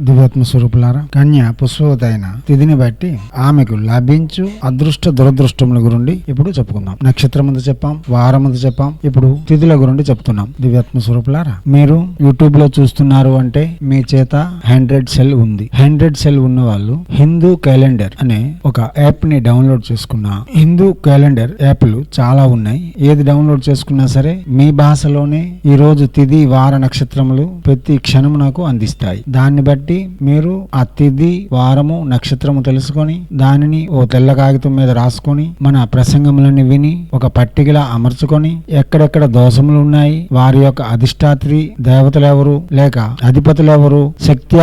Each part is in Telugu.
దివ్యాత్మ స్వరూపులారా కన్య పుష్పవతైన తిథిని బట్టి ఆమెకు లభించు అదృష్ట దురదృష్టముల గురించి ఇప్పుడు చెప్పుకుందాం. నక్షత్రం ముందు చెప్పాం వారం ముందు చెప్పాం ఇప్పుడు తిథుల గురించి చెప్తున్నాం. దివ్యాత్మ స్వరూపులారా మీరు యూట్యూబ్లో చూస్తున్నారు అంటే మీ చేత హండ్రెడ్ సెల్ ఉంది. హండ్రెడ్ సెల్ ఉన్న వాళ్ళు హిందూ క్యాలెండర్ అనే ఒక యాప్ని డౌన్లోడ్ చేసుకున్న. హిందూ క్యాలెండర్ యాప్లు చాలా ఉన్నాయి. ఏది డౌన్లోడ్ చేసుకున్నా సరే మీ భాషలోనే ఈ రోజు తిథి వార నక్షత్రములు ప్రతి క్షణము నాకు అందిస్తాయి. దాన్ని బట్టి మీరు ఆ తిథి వారము నక్షత్రము తెలుసుకొని దానిని ఓ తెల్ల కాగితం మీద రాసుకొని మన ప్రసంగములని విని ఒక పట్టికలా అమర్చుకొని ఎక్కడెక్కడ దోషములు ఉన్నాయి వారి యొక్క అధిష్టాత్రి దేవతలు ఎవరు లేక అధిపతులు ఎవరు శక్తి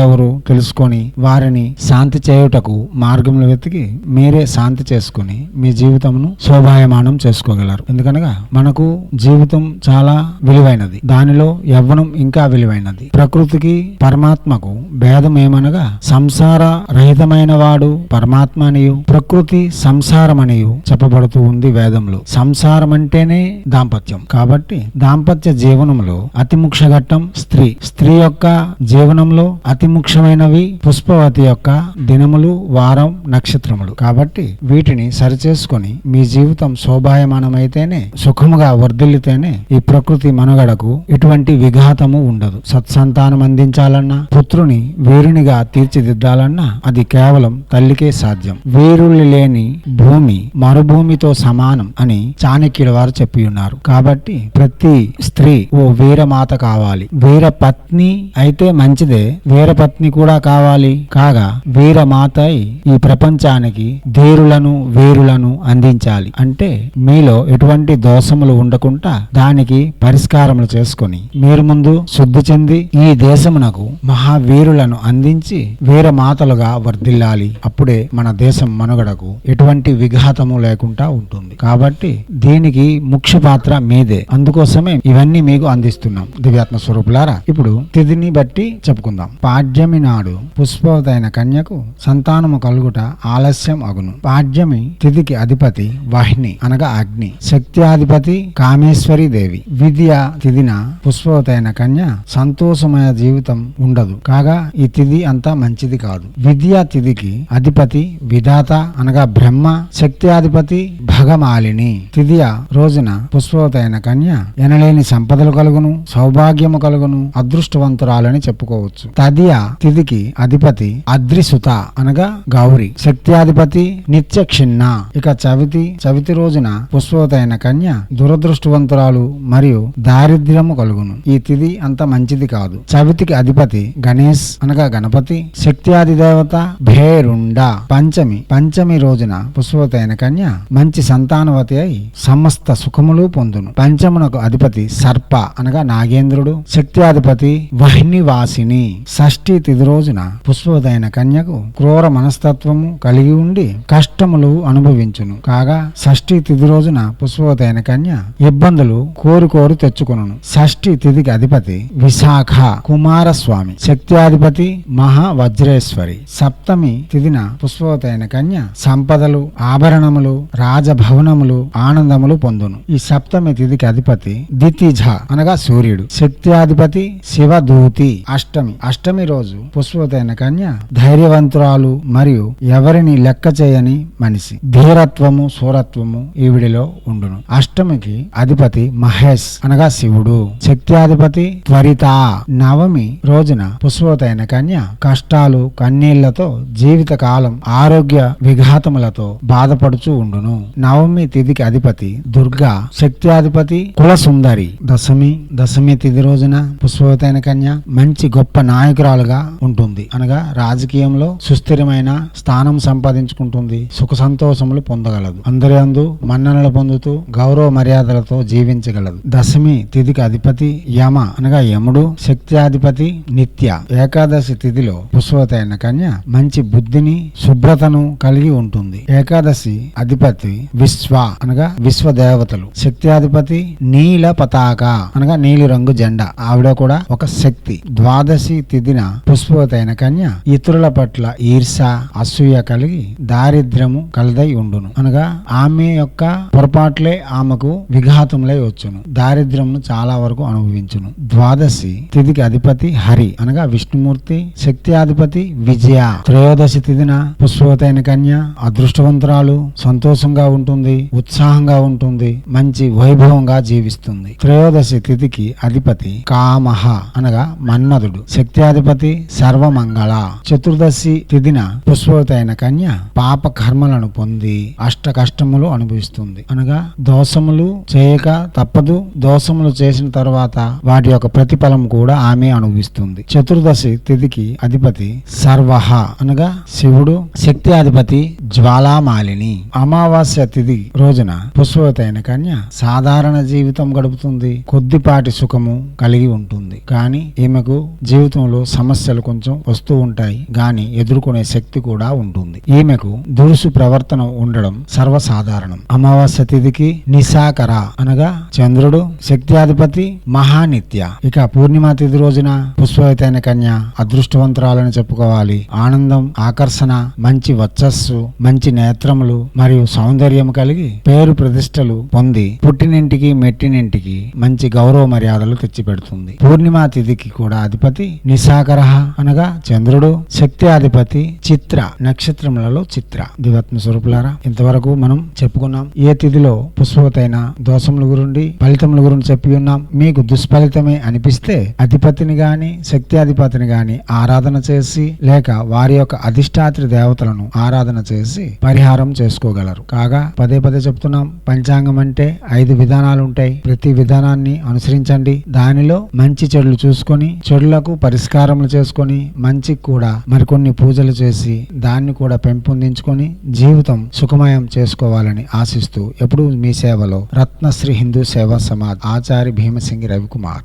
ఎవరు తెలుసుకొని వారిని శాంతి చేయుటకు మార్గములు వెతికి మీరే శాంతి చేసుకొని మీ జీవితమును శోభాయమానం చేసుకోగలరు. ఎందుకనగా మనకు జీవితం చాలా విలువైనది. దానిలో యవ్వనం ఇంకా విలువైనది. ప్రకృతికి పరమాత్మ ఆత్మకు భేదమేమనగా సంసార రహితమైన వాడు పరమాత్మ అనియు ప్రకృతి సంసారమనియు చెప్పబడుతూ ఉంది వేదంలో. సంసారం అంటేనే దాంపత్యం. కాబట్టి దాంపత్య జీవనంలో అతి ముఖ్య ఘట్టం స్త్రీ. స్త్రీ యొక్క జీవనంలో అతి ముఖ్యమైనవి పుష్పవతి యొక్క దినములు వారం నక్షత్రములు. కాబట్టి వీటిని సరిచేసుకొని మీ జీవితం శోభాయమానమైతేనే సుఖముగా వర్ధిల్లితేనే ఈ ప్రకృతి మనుగడకు ఎటువంటి విఘాతము ఉండదు. సత్సంతానం అందించాలన్నా పుత్రుని వీరునిగా తీర్చిదిద్దాలన్నా అది కేవలం తల్లికే సాధ్యం. వీరులు లేని భూమి మరుభూమితో సమానం అని చాణక్యుల వారు చెప్పి ఉన్నారు కాబట్టి ప్రతి స్త్రీ ఓ వీరమాత కావాలి. వీర పత్ని అయితే మంచిదే. వీర పత్ని కూడా కావాలి. కాగా వీరమాత ఈ ప్రపంచానికి ధీరులను వీరులను అందించాలి. అంటే మీలో ఎటువంటి దోషములు ఉండకుండా దానికి పరిష్కారములు చేసుకొని మీరు ముందు శుద్ధి చెంది ఈ దేశమునకు మహా మహావీరులను అందించి వీరమాతలుగా వర్ధిల్లాలి. అప్పుడే మన దేశం మనుగడకు ఎటువంటి విఘాతము లేకుండా ఉంటుంది. కాబట్టి దీనికి ముఖ్య పాత్ర మీదే. అందుకోసమే ఇవన్నీ మీకు అందిస్తున్నాం. దివ్యాత్మ స్వరూపులారా ఇప్పుడు తిథిని బట్టి చెప్పుకుందాం. పాడ్యమి నాడు పుష్పవతైన కన్యకు సంతానము కలుగుట ఆలస్యం అగును. పాడ్యమి తిథికి అధిపతి వాహిని అనగా అగ్ని. శక్త్యాధిపతి కామేశ్వరి దేవి. విద్య తిథిన పుష్పవతైన కన్య సంతోషమయ జీవితం ఉండదు. కాగా ఈ తిథి అంత మంచిది కాదు. విద్యా తిథికి అధిపతి విధాత అనగా బ్రహ్మ శక్త్యాధిపతి భగమాలిని. తిథియ రోజున పుష్పవతైన కన్య ఎనలేని సంపదలు కలుగును సౌభాగ్యము కలుగును అదృష్టవంతురాలని చెప్పుకోవచ్చు. తదియ తిథికి అధిపతి అద్రిసుత అనగా గౌరి. శక్త్యాధిపతి నిత్య క్షిన్న. ఇక చవితి చవితి రోజున పుష్పవతైన కన్య దురదృష్టవంతురాలు మరియు దారిద్ర్యము కలుగును. ఈ తిథి అంత మంచిది కాదు. చవితికి అధిపతి గణేష్ అనగా గణపతి శక్త్యాది దేవత భేరుండ పంచమి పంచమి రోజున పుష్పవతైన కన్య మంచి సంతానవతి అయి సమస్త సుఖములు పొందును. పంచమునకు అధిపతి సర్ప అనగా నాగేంద్రుడు శక్త్యాధిపతి వహ్నివాసిని. షష్ఠి తిథి రోజున పుష్పవతైన కన్యకు క్రూర మనస్తత్వము కలిగి ఉండి కష్టములు అనుభవించును. కాగా షష్ఠి తిథి రోజున పుష్పవతైన కన్య ఇబ్బందులు కోరుకోరు తెచ్చుకును షష్ఠి తిథికి అధిపతి విశాఖ కుమారస్వామి. శక్త్యాధిపతి మహా వజ్రేశ్వరి సప్తమి తిదిన పుష్పవతైన కన్య సంపదలు ఆభరణములు రాజభవనములు ఆనందములు పొందును. ఈ సప్తమి తిథికి అధిపతి దితిజ అనగా సూర్యుడు. శక్త్యాధిపతి శివదూతి. అష్టమి. అష్టమి రోజు పుష్పవతైన కన్య ధైర్యవంతురాలు మరియు ఎవరిని లెక్క చేయని మనిషి. ధీరత్వము సూరత్వము ఈవిడిలో ఉండును. అష్టమికి అధిపతి మహేష్ అనగా శివుడు. శక్త్యాధిపతి త్వరిత. నవమి రోజున పుష్పవతైన కన్య కష్టాలు కన్నీళ్ళతో జీవిత కాలం ఆరోగ్య విఘాతములతో బాధపడుచు ఉండును. నవమి తిథికి అధిపతి దుర్గా శక్త్యాధిపతి కులసుందరి. దశమి దశమి తిథి రోజున పుష్పవతైన కన్య మంచి గొప్ప నాయకురాలుగా ఉంటుంది. అనగా రాజకీయంలో సుస్థిరమైన స్థానం సంపాదించుకుంటుంది. సుఖ సంతోషములు పొందగలదు. అందరి అందు మన్ననలు పొందుతూ గౌరవ మర్యాదలతో జీవించగలదు. దశమి తిథికి అధిపతి యమ అనగా యముడు శక్త్యాధిపతి నిత్య. ఏకాదశి తిథిలో పుష్పవతి అయిన కన్య మంచి బుద్ధిని శుభ్రతను కలిగి ఉంటుంది. ఏకాదశి అధిపతి విశ్వ అనగా విశ్వ దేవతలు శక్తి అధిపతి నీల పతాక అనగా నీలి రంగు జెండా. ఆవిడ కూడా ఒక శక్తి. ద్వాదశి తిథిన పుష్పవతి అయిన కన్య ఇతరుల పట్ల ఈర్ష అసూయ కలిగి దారిద్ర్యము కలదై ఉండును. అనగా ఆమె యొక్క పొరపాట్లే ఆమెకు విఘాతములై వచ్చును. దారిద్ర్యమును చాలా వరకు అనుభవించును. ద్వాదశి తిథికి అధిపతి హరి అనగా విష్ణుమూర్తి శక్తి అధిపతి విజయ. త్రయోదశి తిథిన పుష్పవతైన కన్య అదృష్టవంతురాలు సంతోషంగా ఉంటుంది ఉత్సాహంగా ఉంటుంది మంచి వైభవంగా జీవిస్తుంది. త్రయోదశి తిథికి అధిపతి కామహ అనగా మన్మధుడు శక్తి అధిపతి సర్వమంగళ. చతుర్దశి తిథిన పుష్పవతైన కన్య పాప కర్మలను పొంది అష్ట కష్టములు అనుభవిస్తుంది. అనగా దోషములు చేయక తప్పదు దోషములు చేసిన తర్వాత వాటి యొక్క ప్రతిఫలం కూడా ఆమె అనుభవిస్తుంది. చతుర్దశి తిథికి అధిపతి సర్వహ అనగా శివుడు శక్తి అధిపతి జ్వాలామాలిని. అమావాస్య తిథి రోజున పుష్పవతైన కన్య సాధారణ జీవితం గడుపుతుంది. కొద్దిపాటి సుఖము కలిగి ఉంటుంది. కానీ ఈమెకు జీవితంలో సమస్యలు కొంచెం వస్తూ ఉంటాయి. గాని ఎదుర్కొనే శక్తి కూడా ఉంటుంది. ఈమెకు దురుసు ప్రవర్తన ఉండడం సర్వసాధారణం. అమావాస్య తిథికి నిశాకర అనగా చంద్రుడు శక్త్యాధిపతి మహానిత్య. ఇక పూర్ణిమ తిథి రోజున పుష్పవతైన కన్య అదృష్టవంతురాలని చెప్పుకోవాలి. ఆనందం ఆకర్షణ మంచి వచ్చస్సు మంచి నేత్రములు మరియు సౌందర్యం కలిగి పేరు ప్రతిష్టలు పొంది పుట్టినింటికి మెట్టినింటికి మంచి గౌరవ మర్యాదలు తెచ్చిపెడుతుంది. పూర్ణిమ తిథికి కూడా అధిపతి నిశాకరహ అనగా చంద్రుడు శక్తి అధిపతి చిత్ర నక్షత్రములలో చిత్ర. దివత్మ స్వరూపులారా ఇంతవరకు మనం చెప్పుకున్నాం ఏ తిథిలో పుష్పవతైన దోషముల గురించి ఫలితముల గురించి చెప్పి ఉన్నాం. మీకు దుష్ఫలితమే అనిపిస్తే అధిపతిని గాని శక్తి అధిపతిని గాని ఆరాధన చేసి లేక వారి యొక్క అధిష్టాత్రి దేవతలను ఆరాధన చేసి పరిహారం చేసుకోగలరు. కాగా పదే పదే చెప్తున్నాం పంచాంగం అంటే ఐదు విధానాలు ఉంటాయి. ప్రతి విధానాన్ని అనుసరించండి. దానిలో మంచి చెడులు చూసుకొని చెడులకు పరిష్కారములు చేసుకొని మంచి కూడా మరికొన్ని పూజలు చేసి దాన్ని కూడా పెంపొందించుకొని జీవితం సుఖమయం చేసుకోవాలని ఆశిస్తూ ఎప్పుడు మీ సేవలో రత్నశ్రీ హిందూ సేవా సమాజ్ ఆచార్య భీమసింగి రవికుమార్.